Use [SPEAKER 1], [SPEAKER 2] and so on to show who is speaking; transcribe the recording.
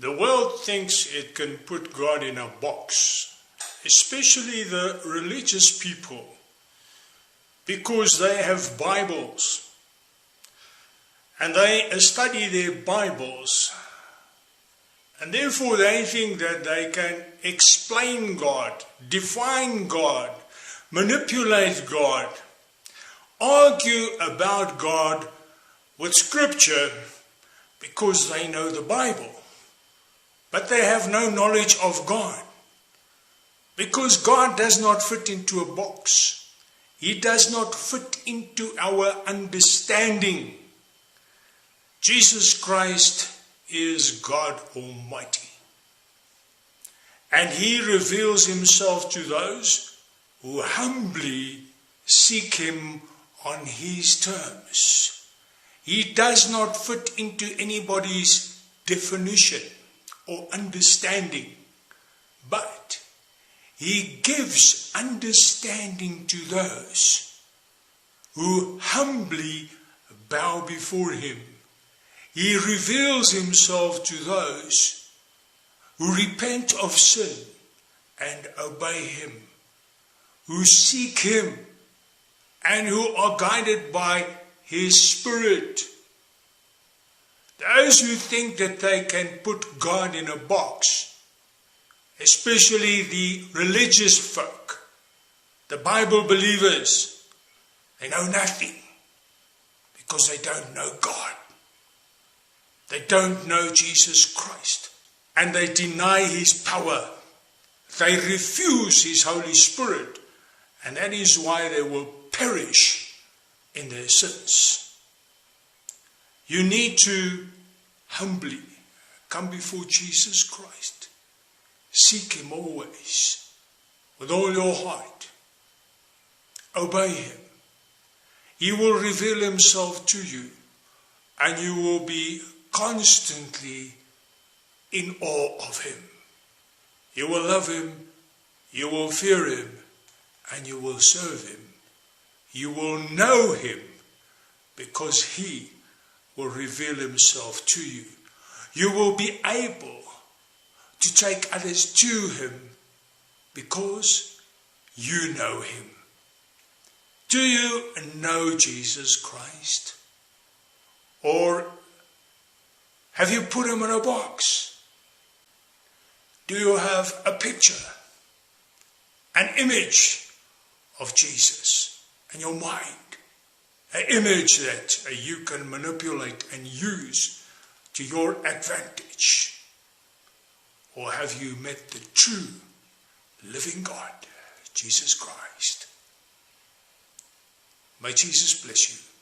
[SPEAKER 1] The world thinks it can put God in a box, especially the religious people, because they have Bibles and they study their Bibles, and therefore they think that they can explain God, define God, manipulate God, argue about God with Scripture because they know the Bible. But they have no knowledge of God. Because God does not fit into a box. He does not fit into our understanding. Jesus Christ is God Almighty. And He reveals Himself to those who humbly seek Him on His terms. He does not fit into anybody's definition or understanding, but he gives understanding to those who humbly bow before him. He reveals himself to those who repent of sin and obey him, who seek him and who are guided by his spirit those who think that they can put God in a box, especially the religious folk, the Bible believers, they know nothing because they don't know God. They don't know Jesus Christ and they deny his power. They refuse his Holy Spirit and that is why they will perish in their sins. You need to humbly come before Jesus Christ. Seek Him always with all your heart. Obey Him. He will reveal Himself to you and you will be constantly in awe of Him. You will love Him, you will fear Him, and you will serve Him. You will know Him because He will reveal himself to you. You will be able to take others to him because you know him. Do you know Jesus Christ? Or have you put him in a box? Do you have a picture, an image of Jesus in your mind? An image that you can manipulate and use to your advantage? Or have you met the true living God, Jesus Christ? May Jesus bless you.